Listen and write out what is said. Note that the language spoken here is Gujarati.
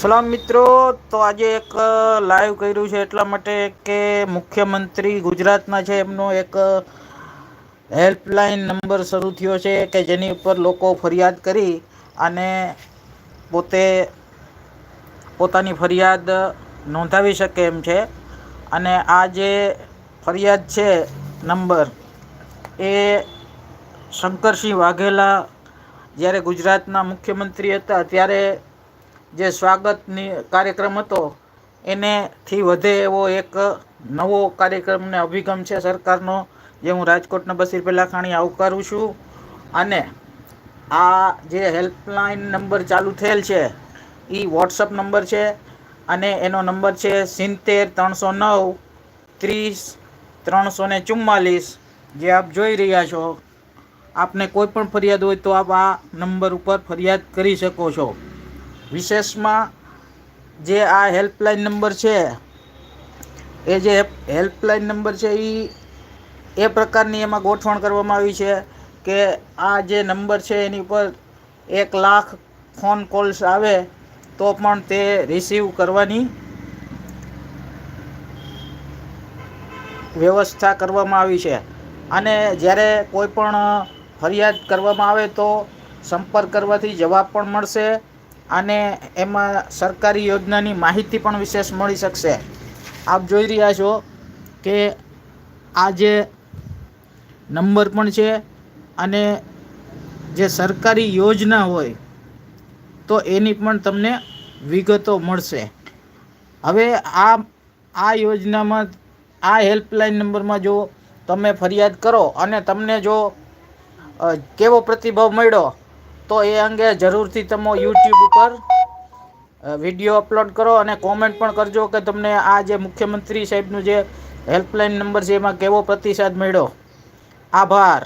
સલામ મિત્રો, તો આજે એક લાઈવ કર્યું છે એટલા માટે કે મુખ્યમંત્રી ગુજરાતના છે, એમનો એક હેલ્પલાઇન નંબર શરૂ થયો છે કે જેની ઉપર લોકો ફરિયાદ કરી અને પોતે પોતાની ફરિયાદ નોંધાવી શકે એમ છે. અને આ જે ફરિયાદ છે નંબર એ શંકરસિંહ વાઘેલા જ્યારે ગુજરાતના મુખ્યમંત્રી હતા, ત્યારે જે સ્વાગતની કાર્યક્રમ હતો, એનેથી વધે એવો એક નવો કાર્યક્રમને અભિગમ છે સરકારનો, જે હું રાજકોટના બસીર પેલાખાણી આવકારું છું. અને આ જે હેલ્પલાઇન નંબર ચાલુ થયેલ છે એ વોટ્સઅપ નંબર છે. અને એનો નંબર છે સિત્તેર ત્રણસો નવ ત્રીસ ત્રણસો ને ચુમ્માલીસ. જે આપ જોઈ રહ્યા છો, આપને કોઈ પણ ફરિયાદ હોય તો આપ આ નંબર ઉપર ફરિયાદ કરી શકો છો. વિશેષમાં જે આ હેલ્પલાઇન નંબર છે, એ જે હેલ્પલાઇન નંબર છે એ એ પ્રકારની એમાં ગોઠવણ કરવામાં આવી છે કે આ જે નંબર છે, એની ઉપર એક લાખ ફોન કોલ્સ આવે તો પણ તે રિસીવ કરવાની વ્યવસ્થા કરવામાં આવી છે. અને જ્યારે કોઈ પણ ફરિયાદ કરવામાં આવે તો સંપર્ક કરવાથી જવાબ પણ મળશે અને એમાં સરકારી યોજનાની માહિતી પણ વિશેષ મળી શકશે. આપ જોઈ રહ્યા છો કે આ જે નંબર પણ છે અને જે સરકારી યોજના હોય તો એની પણ તમને વિગતો મળશે. હવે આ આ યોજનામાં, આ હેલ્પલાઇન નંબરમાં જો તમે ફરિયાદ કરો અને તમને જો કેવો પ્રતિભાવ મળ્યો તો એ અંગે જરૂરથી તમે યુટ્યુબ ઉપર વીડિયો અપલોડ કરો અને કોમેન્ટ પણ કરજો કે તમને આ જે મુખ્યમંત્રી સાહેબનું જે હેલ્પલાઇન નંબર છે એમાં કેવો પ્રતિસાદ મળ્યો. આભાર.